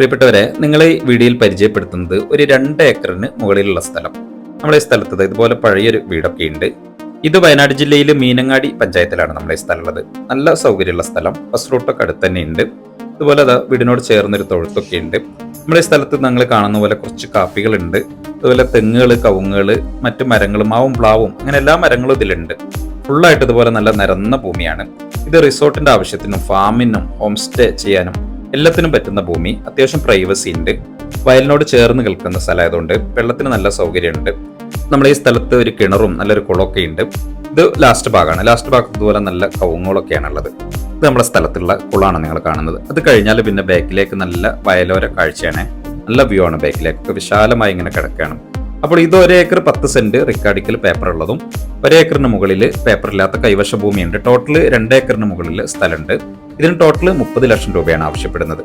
പ്രിയപ്പെട്ടവരെ നിങ്ങളെ ഈ വീഡിയോയിൽ പരിചയപ്പെടുത്തുന്നത് ഒരു രണ്ട് ഏക്കറിന് മുകളിലുള്ള സ്ഥലം. നമ്മുടെ ഈ സ്ഥലത്ത് ഇതുപോലെ പഴയൊരു വീടൊക്കെ ഉണ്ട് ഇത് വയനാട് ജില്ലയിലെ മീനങ്ങാടി പഞ്ചായത്തിലാണ് നമ്മുടെ ഈ സ്ഥലം ഉള്ളത് നല്ല സൗകര്യമുള്ള സ്ഥലം. ബസ് റൂട്ടൊക്കെ അടുത്ത് തന്നെ ഉണ്ട് ഇതുപോലെ അതാ വീടിനോട് ചേർന്നൊരു തൊഴുത്തൊക്കെ ഉണ്ട് നമ്മുടെ ഈ സ്ഥലത്ത് നിങ്ങൾ കാണുന്ന പോലെ കുറച്ച് കാപ്പികളുണ്ട് അതുപോലെ തെങ്ങുകൾ കവുങ്ങുകൾ മറ്റു മരങ്ങളും മാവും പ്ലാവും അങ്ങനെ എല്ലാ മരങ്ങളും ഇതിലുണ്ട് ഫുള്ളായിട്ട് ഇതുപോലെ നല്ല നിരന്ന ഭൂമിയാണ്. ഇത് റിസോർട്ടിന്റെ ആവശ്യത്തിനും ഫാമിനും ഹോം സ്റ്റേ ചെയ്യാനും എല്ലാത്തിനും പറ്റുന്ന ഭൂമി അത്യാവശ്യം പ്രൈവസി ഉണ്ട്. വയലിനോട് ചേർന്ന് നിൽക്കുന്ന സ്ഥലമായതുകൊണ്ട് വെള്ളത്തിന് നല്ല സൗകര്യമുണ്ട്. നമ്മൾ ഈ സ്ഥലത്ത് ഒരു കിണറും നല്ലൊരു കുളമൊക്കെ ഉണ്ട്. ഇത് ലാസ്റ്റ് ഭാഗമാണ്. ലാസ്റ്റ് ഭാഗത്ത് ഇതുപോലെ നല്ല കവുങ്ങുകളൊക്കെയാണ് ഉള്ളത് ഇത് നമ്മുടെ സ്ഥലത്തുള്ള കുളമാണ് നിങ്ങൾ കാണുന്നത്. അത് കഴിഞ്ഞാൽ പിന്നെ ബാക്കിലേക്ക് നല്ല വയലോര കാഴ്ചയാണ്. നല്ല വ്യൂ ആണ് ബാക്കിലേക്ക് വിശാലമായി ഇങ്ങനെ കിടക്കുകയാണ്. അപ്പോൾ ഇത് ഒരേക്കർ പത്ത് സെന്റ് റിക്കാർഡിക്കൽ പേപ്പർ ഉള്ളതും ഒരേക്കറിന് മുകളിൽ പേപ്പർ ഇല്ലാത്ത കൈവശ ഭൂമിയുണ്ട്. ടോട്ടൽ രണ്ടേക്കറിന് മുകളിൽ സ്ഥലമുണ്ട്. ഇതിന് ടോട്ടൽ മുപ്പത് ലക്ഷം രൂപയാണ് ആവശ്യപ്പെടുന്നത്.